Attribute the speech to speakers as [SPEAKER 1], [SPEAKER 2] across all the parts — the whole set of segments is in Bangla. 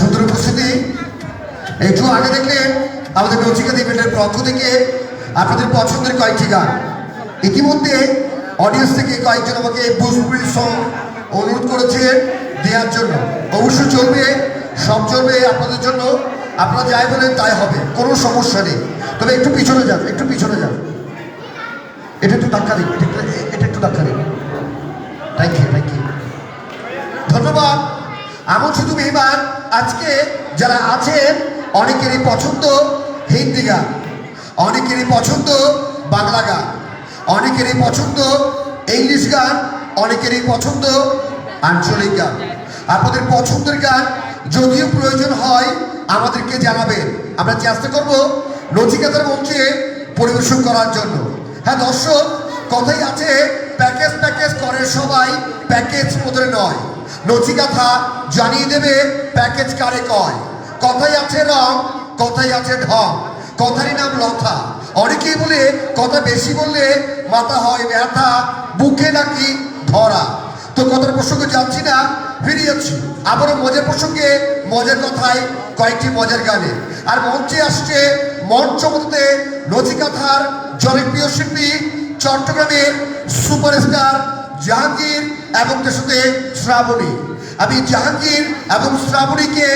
[SPEAKER 1] সুন্দর উপস্থিতি। একটু আগে দেখলেন আমাদের নচিকা ইভেন্টের পক্ষ থেকে আপনাদের পছন্দের কয়েকটি গান। ইতিমধ্যে অডিয়েন্স থেকে কয়েকজন আমাকে ভোজপুরি সং অনুরোধ করেছে দেওয়ার জন্য। অবশ্যই চলবে, সব চলবে আপনাদের জন্য। আপনারা যাই বলেন তাই হবে, কোনো সমস্যা নেই। তবে একটু পিছনে যান, একটু পিছনে যান। এটা একটু ধাক্কা দিন, এটা একটু ধাক্কা দিন। থ্যাংক ইউ থ্যাংক ইউ ধন্যবাদ। এমন শুধু মেহমান, আজকে যারা আছেন, অনেকেরই পছন্দ হিন্দি গান, অনেকেরই পছন্দ বাংলা গান, অনেকেরই পছন্দ ইংলিশ গান, অনেকেরই পছন্দ আঞ্চলিক গান। আপনাদের পছন্দের গান যদিও প্রয়োজন হয়, আমাদেরকে জানাবেন। আমরা চেষ্টা করব নচিকাতার মঞ্চে পরিবেশন করার জন্য। হ্যাঁ দর্শক, কথাই আছে, প্যাকেজ প্যাকেজ করে সবাই, প্যাকেজ মধ্যে নয়। নচিকাথা জানিয়ে দেবে প্যাকেজ কারে কয়। কথাই আছে রং কথাই আছে ঢং। কথারই নাম লথা। অনেকেই বলে, কথা বেশি বললে মাথা হয় ব্যথা, বুকে নাকি ধরা। তো কথার প্রসঙ্গে যাচ্ছি না, ফিরে যাচ্ছি। আবারও মজার প্রসঙ্গে, মজার কথায় কয়েকটি মজার গানে। আর মঞ্চে আসছে মঞ্চ মধ্যে নচিকাথার জনপ্রিয় শিল্পী চট্টগ্রামের সুপারস্টার জাহাঙ্গীর এবং তার সাথে শ্রাবণী। আমি জাহাঙ্গীর এবং শ্রাবণীকে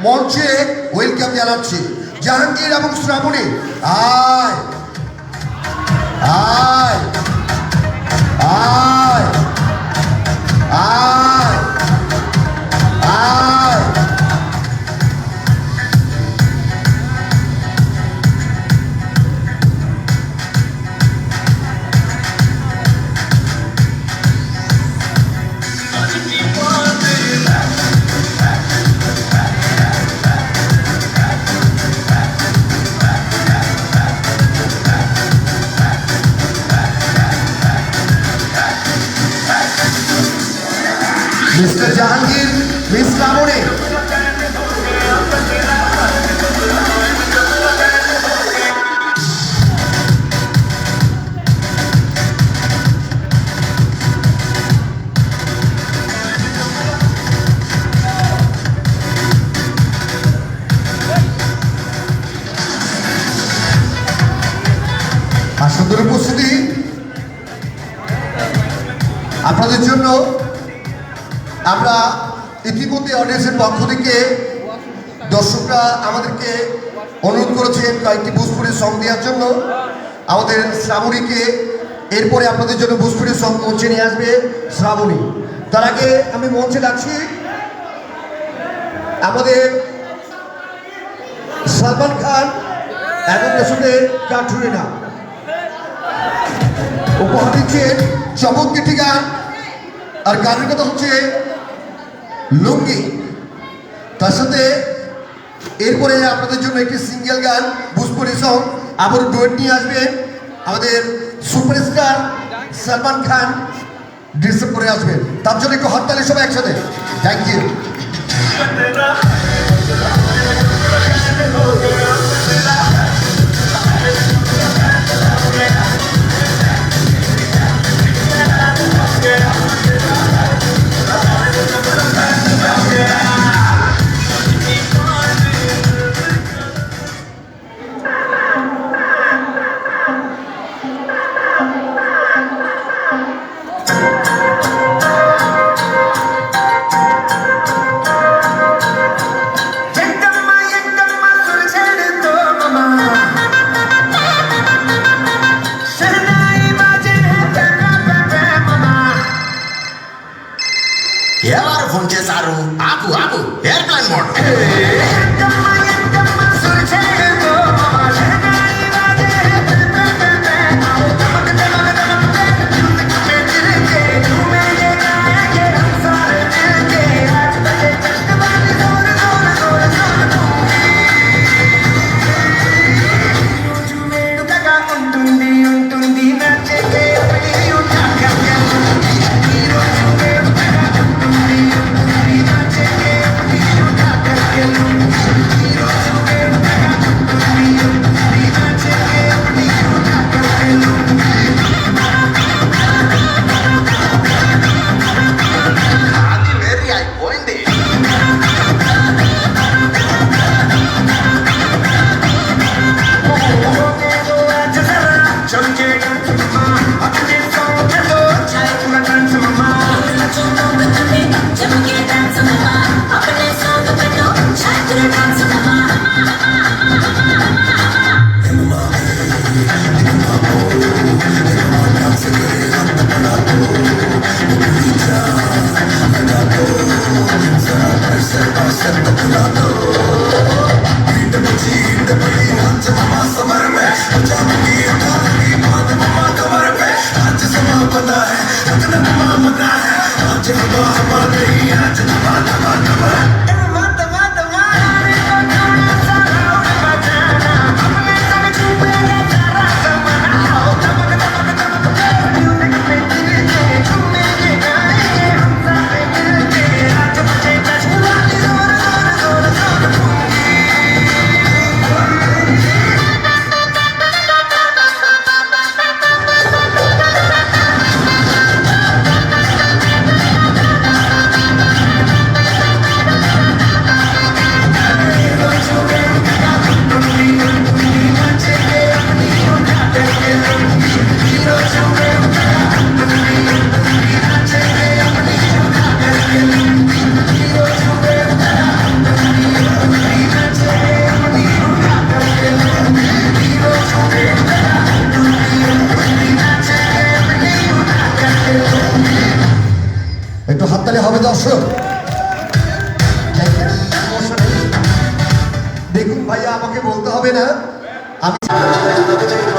[SPEAKER 1] মঞ্চে ওয়েলকাম জানাচ্ছি। জাহাঙ্গীর এবং শ্রাবণী, আয়! আয়! আয়! আয়! আয়! মিস্টার জাহাঙ্গীর মিস আর সুন্দর আপনাদের জন্য আমরা ইতিমধ্যে অডিয়েন্সের পক্ষ থেকে দর্শকরা আমাদেরকে অনুরোধ করেছেন কয়েকটি ভোজপুরি সং দেওয়ার জন্য। আমাদের শ্রাবণীকে এরপরে আপনাদের জন্য ভোজপুরি সং মঞ্চে নিয়ে আসবে শ্রাবণী। তার আগে আমি মঞ্চে ডাকছি আমাদের সালমান খান এবং তার সাথে কাঠুরিনা। উপহার দিচ্ছেন চমৎকৃতি গান। আর গানের কথা হচ্ছে লুঙ্গি। তার সাথে এরপরে আপনাদের জন্য একটি সিঙ্গেল গান, ভোজপুরি সং আবার ডুয়েট নিয়ে আসবে আমাদের সুপারস্টার সালমান খান। ডিস্টার্ব করে আসবেন। তার জন্য একটু হরতালে সবাই একসাথে। Thank you
[SPEAKER 2] Amém.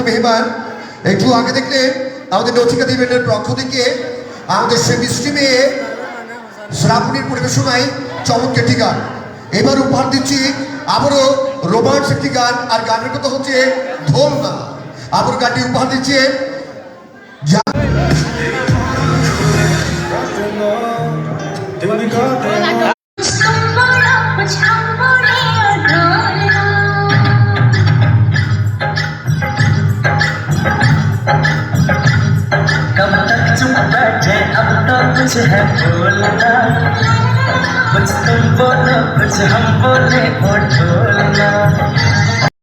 [SPEAKER 2] কিন্তু মেহমান একটু আগে দেখলে আমাদের নথিকা ইভেন্টের পক্ষ থেকে আমাদের সে মিষ্টি মেয়ে শ্রাবণীর পরিবেশনায় চমৎকার একটি গান। এবার উপহার দিচ্ছি আবারও রোমান্স একটি গান, আর গানের কথা হচ্ছে ধোল না আবার গানটি উপহার দিচ্ছে
[SPEAKER 3] कुछ
[SPEAKER 4] है बोलना कुछ तुम बोलो कुछ हम बोले वो ढोलना